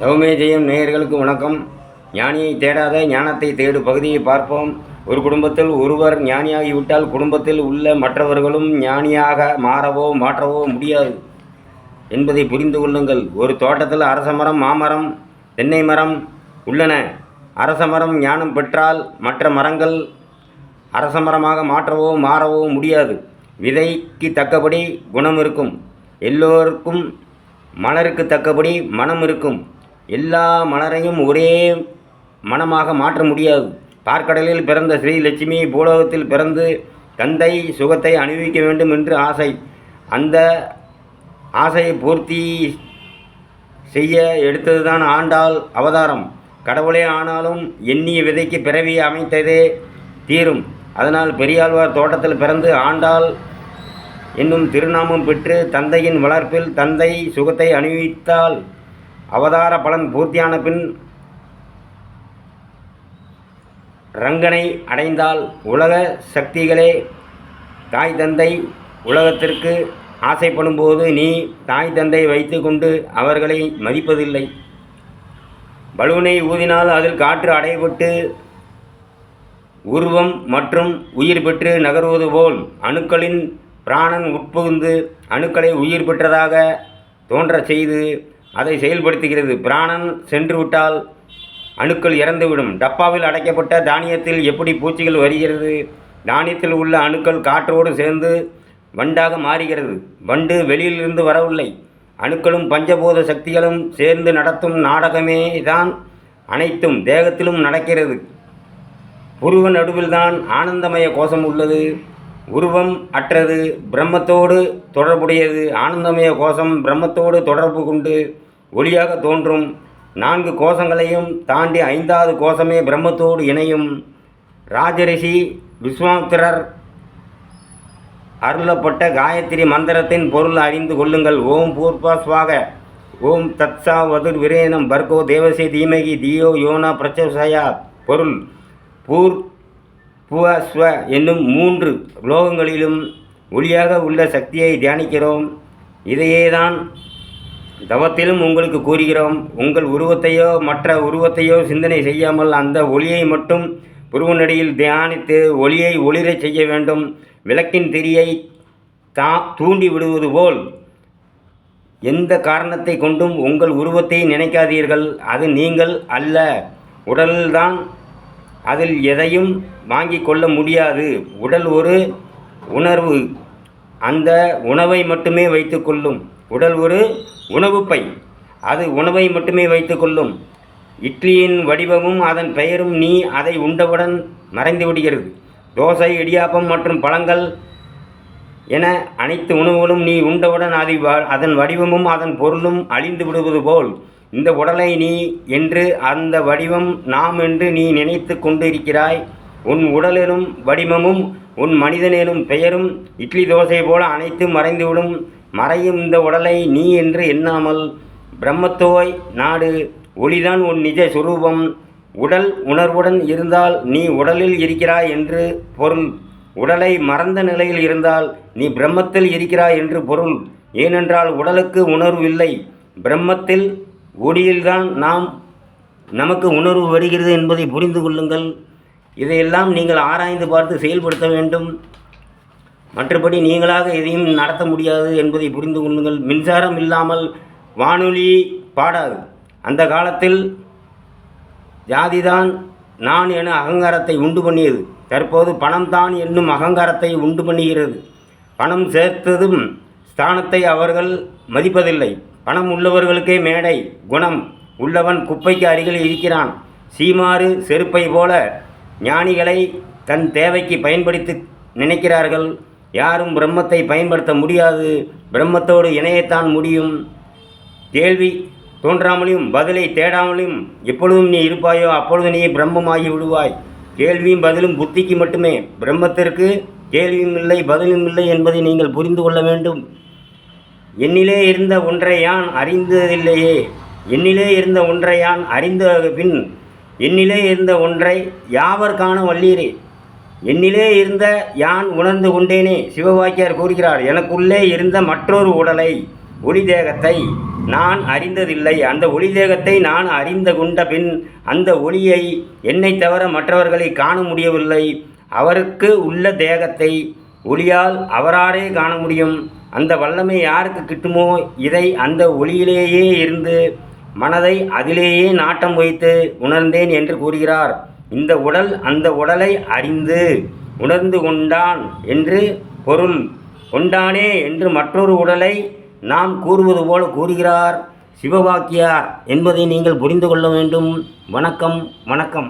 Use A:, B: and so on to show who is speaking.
A: தவமே ஜெயம் நேயர்களுக்கு வணக்கம். ஞானியை தேடாத ஞானத்தை தேடு பகுதியை பார்ப்போம். ஒரு குடும்பத்தில் ஒருவர் ஞானியாகிவிட்டால் குடும்பத்தில் உள்ள மற்றவர்களும் ஞானியாக மாறவோ மாற்றவோ முடியாது. என்பதை புரிந்து கொள்ளுங்கள். ஒரு தோட்டத்தில் அரச மரம் மாமரம் தென்னை மரம் உள்ளன. அரச மரம் ஞானம் பெற்றால் மற்ற மரங்கள் அரச மரமாக மாற்றவோ மாறவோ முடியாது. விதைக்கு தக்கபடி குணம் இருக்கும். எல்லோருக்கும் மலருக்கு தக்கபடி மனம் இருக்கும். எல்லா மலரையும் ஒரே மனமாக மாற்ற முடியாது. பார்க்கடலில் பிறந்த ஸ்ரீலட்சுமி பூலோகத்தில் பிறந்து தந்தை சுகத்தை அனுபவிக்க வேண்டும் என்று ஆசை. அந்த ஆசையை பூர்த்தி செய்ய எடுத்ததுதான் ஆண்டாள் அவதாரம். கடவுளே ஆனாலும் எண்ணிய விதைக்கு பிறவி அமைத்ததே தீரும். அதனால் பெரியாழ்வார் தோட்டத்தில் பிறந்து ஆண்டாள் என்னும் திருநாமம் பெற்று தந்தையின் வளர்ப்பில் தந்தை சுகத்தை அனுபவித்தால் அவதார பலன் பூர்த்தியான பின் ரங்கனை அடைந்தால் உலக சக்திகளே தாய் தந்தை உலகத்திற்கு ஆசைப்படும்போது நீ தாய் தந்தை வைத்துக்கொண்டு அவர்களை மதிப்பதில்லை. பலூனை ஊதினால் அதில் காற்று அடைபட்டு உருவம் மற்றும் உயிர் பெற்று நகர்வது போல் அணுக்களின் பிராணன் உட்புகுந்து அணுக்களை உயிர் பெற்றதாக தோன்றச் செய்து அதை செயல்படுத்துகிறது. பிராணன் சென்றுவிட்டால் அணுக்கள் இறந்துவிடும். டப்பாவில் அடைக்கப்பட்ட தானியத்தில் எப்படி பூச்சிகள் வருகிறது? தானியத்தில் உள்ள அணுக்கள் காற்றோடு சேர்ந்து வண்டாக மாறுகிறது. வண்டு வெளியிலிருந்து வரவில்லை. அணுக்களும் பஞ்சபூத சக்திகளும் சேர்ந்து நடத்தும் நாடகமே தான் அனைத்தும் தேகத்திலும் நடக்கிறது. புருவ நடுவில்தான் ஆனந்தமய கோஷம் உள்ளது. உருவம் அற்றது பிரம்மத்தோடு தொடர்புடையது ஆனந்தமய கோஷம் பிரம்மத்தோடு தொடர்பு கொண்டு ஒளியாக தோன்றும். நான்கு கோஷங்களையும் தாண்டி ஐந்தாவது கோஷமே பிரம்மத்தோடு இணையும். ராஜரிஷி விஸ்வாமித்திரர் அருளப்பட்ட காயத்ரி மந்திரத்தின் பொருள் அறிந்து கொள்ளுங்கள். ஓம் பூர்பாஸ்வாக ஓம் தத்சா வதுர் விரேனம் பர்கோ தேவசே தீமகி தியோ யோனா பிரச்சோசயா பொருள் பூர் புவ ஸ்வ என்னும் மூன்று லோகங்களிலும் ஒளியாக உள்ள சக்தியை தியானிக்கிறோம். இதையேதான் தவத்திலும் உங்களுக்கு கூறுகிறோம். உங்கள் உருவத்தையோ மற்ற உருவத்தையோ சிந்தனை செய்யாமல் அந்த ஒளியை மட்டும் புருவனடியில் தியானித்து ஒளியை ஒளிரச் செய்ய வேண்டும். விளக்கின் திரியை தா தூண்டி விடுவது போல். எந்த காரணத்தை கொண்டும் உங்கள் உருவத்தை நினைக்காதீர்கள். அது நீங்கள் அல்ல. உடல்தான் அதில் எதையும் வாங்கிக் கொள்ள முடியாது. உடல் ஒரு உணர்வு. அந்த உணவை மட்டுமே வைத்துக்கொள்ளும் உடல் ஒரு உணவு பை. அது உணவை மட்டுமே வைத்துக்கொள்ளும் இட்லியின் வடிவமும் அதன் பெயரும் நீ அதை உண்டவுடன் மறைந்து விடுகிறது. தோசை இடியாப்பம் மற்றும் பழங்கள் என அனைத்து உணவுகளும் நீ உண்டவுடன் அதை வ- அதன் வடிவமும் அதன் பொருளும் அழிந்து விடுவது போல். இந்த உடலை நீ என்று அந்த வடிவம் நாம் என்று நீ நினைத்து கொண்டிருக்கிறாய். உன் உடலெனும் வடிவமும் உன் மனிதனிலும் பெயரும் இட்லி தோசை போல அனைத்தும் மறைந்துவிடும். மறையும் இந்த உடலை நீ என்று எண்ணாமல் பிரம்மத்தோய் நாடு ஒளிதான் உன் நிஜ சுரூபம். உடல் உணர்வுடன் இருந்தால் நீ உடலில் இருக்கிறாய் என்று பொருள். உடலை மறந்த நிலையில் இருந்தால் நீ பிரம்மத்தில் இருக்கிறாய் என்று பொருள். ஏனென்றால் உடலுக்கு உணர்வு இல்லை. பிரம்மத்தில் ஒளியில்தான் நாம் நமக்கு உணர்வு வருகிறது என்பதை புரிந்து கொள்ளுங்கள். இதையெல்லாம் நீங்கள் ஆராய்ந்து பார்த்து செயல்படுத்த வேண்டும். மற்றபடி நீங்களாக எதையும் நடத்த முடியாது என்பதை புரிந்து கொள்ளுங்கள். மின்சாரம் இல்லாமல் வானொலி பாடாது. அந்த காலத்தில் ஜாதிதான் நான் என அகங்காரத்தை உண்டு பண்ணியது. தற்போது பணம் தான் என்னும் அகங்காரத்தை உண்டு பண்ணுகிறது. பணம் சேர்த்ததும் ஸ்தானத்தை அவர்கள் மதிப்பதில்லை. பணம் உள்ளவர்களுக்கே மேடை குணம் உள்ளவன் குப்பைக்கு அருகில் இருக்கிறான். சீமாறு செருப்பை போல ஞானிகளை தன் தேவைக்கு பயன்படுத்தி நினைக்கிறார்கள். யாரும் பிரம்மத்தை பயன்படுத்த முடியாது. பிரம்மத்தோடு இணையத்தான் முடியும். கேள்வி தோன்றாமலையும் பதிலை தேடாமலையும் எப்பொழுதும் நீ இருப்பாயோ அப்பொழுது நீ பிரம்மமாகி விடுவாய். கேள்வியும் பதிலும் புத்திக்கு மட்டுமே. பிரம்மத்திற்கு கேள்வியும் இல்லை பதிலும் இல்லை என்பதை நீங்கள் புரிந்து கொள்ள வேண்டும். என்னிலே இருந்த ஒன்றை யான் அறிந்ததில்லையே? என்னிலே இருந்த ஒன்றை யான் அறிந்த பின் என்னிலே இருந்த ஒன்றை யாவர் காண வல்லீரே? என்னிலே இருந்த யான் உணர்ந்து கொண்டேனே? சிவவாக்கியார் கூறுகிறார் எனக்குள்ளே இருந்த மற்றொரு உடலை ஒளி தேகத்தை நான் அறிந்ததில்லை. அந்த ஒளி தேகத்தை நான் அறிந்த கொண்ட பின் அந்த ஒளியை என்னை தவிர மற்றவர்களை காண முடியவில்லை. அவருக்கு உள்ள தேகத்தை ஒளியால் அவராரே காண முடியும். அந்த வல்லமை யாருக்கு கிட்டுமோ இதை அந்த ஒளியிலேயே இருந்து மனதை அதிலேயே நாட்டம் வைத்து உணர்ந்தேன் என்று கூறுகிறார். இந்த உடல் அந்த உடலை அறிந்து உணர்ந்து கொண்டான் என்று பொருள். கொண்டானே என்று மற்றொரு உடலை நாம் கூறுவது போல கூறுகிறார். சிவவாக்கியார் என்பதை நீங்கள் புரிந்து கொள்ள வேண்டும். வணக்கம் வணக்கம்.